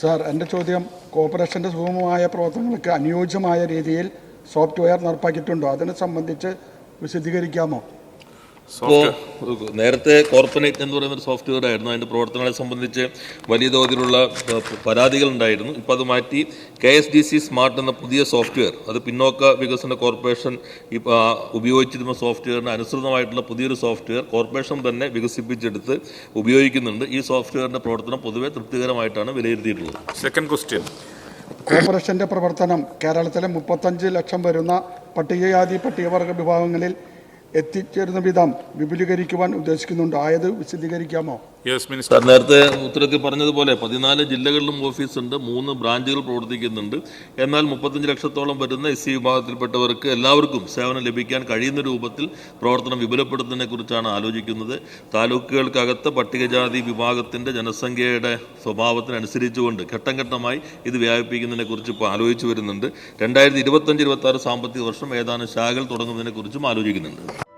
Sir എന്റെ ചോദ്യം കോർപ്പറേഷന്റെ സുഗമമായ പ്രവർത്തനങ്ങൾക്ക് അനുയോജ്യമായ രീതിയിൽ സോഫ്റ്റ്വെയർ നടപ്പാക്കിയിട്ടുണ്ടോ? അതിനെ സംബന്ധിച്ച് വിശദീകരിക്കാമോ? ഇപ്പോൾ നേരത്തെ കോർപ്പറേറ്റ് എന്ന് പറയുന്ന ഒരു സോഫ്റ്റ്വെയർ ആയിരുന്നു. അതിന്റെ പ്രവർത്തനങ്ങളെ സംബന്ധിച്ച് വലിയ തോതിലുള്ള പരാതികൾ ഉണ്ടായിരുന്നു. ഇപ്പോൾ അത് മാറ്റി K S D C smart എന്ന പുതിയ സോഫ്റ്റ്വെയർ അത് പിന്നോക്ക വികസന കോർപ്പറേഷൻ ഇപ്പോൾ ഉപയോഗിച്ചിരുന്ന സോഫ്റ്റ്വെയറിന് അനുസൃതമായിട്ടുള്ള പുതിയൊരു സോഫ്റ്റ്വെയർ കോർപ്പറേഷൻ തന്നെ വികസിപ്പിച്ചെടുത്ത് ഉപയോഗിക്കുന്നുണ്ട്. ഈ സോഫ്റ്റ്വെയറിന്റെ പ്രവർത്തനം പൊതുവെ തൃപ്തികരമായിട്ടാണ് വിലയിരുത്തിയിട്ടുള്ളത്. സെക്കൻഡ് ക്വസ്റ്റ്യൻ കോർപ്പറേഷന്റെ പ്രവർത്തനം കേരളത്തിലെ മുപ്പത്തഞ്ച് ലക്ഷം വരുന്ന പട്ടികജാതി പട്ടികവർഗ വിഭാഗങ്ങളിൽ എത്തിച്ചേരുന്ന വിധം വിപുലീകരിക്കുവാൻ ഉദ്ദേശിക്കുന്നുണ്ട്. ആയത് വിശദീകരിക്കാമോ? യെസ് മിനിസ്റ്റർ സാർ നേരത്തെ ഉത്തരത്തിൽ പറഞ്ഞതുപോലെ പതിനാല് ജില്ലകളിലും ഓഫീസ് ഉണ്ട് മൂന്ന് ബ്രാഞ്ചുകൾ പ്രവർത്തിക്കുന്നുണ്ട്. എന്നാൽ മുപ്പത്തഞ്ച് ലക്ഷത്തോളം വരുന്ന എസ് സി വിഭാഗത്തിൽപ്പെട്ടവർക്ക് എല്ലാവർക്കും സേവനം ലഭിക്കാൻ കഴിയുന്ന രൂപത്തിൽ പ്രവർത്തനം വിപുലപ്പെടുത്തുന്നതിനെ കുറിച്ചാണ് ആലോചിക്കുന്നത്. താലൂക്കുകൾക്കകത്ത് പട്ടികജാതി വിഭാഗത്തിന്റെ ജനസംഖ്യയുടെ സ്വഭാവത്തിനനുസരിച്ചുകൊണ്ട് ഘട്ടം ഘട്ടമായി ഇത് വ്യാപിപ്പിക്കുന്നതിനെ കുറിച്ച് ഇപ്പോൾ ആലോചിച്ചു വരുന്നുണ്ട്. രണ്ടായിരത്തി ഇരുപത്തഞ്ച് ഇരുപത്തി ആറ് സാമ്പത്തിക വർഷം ഏതാനും ശാഖകൾ തുടങ്ങുന്നതിനെ കുറിച്ചും ആലോചിക്കുന്നുണ്ട്.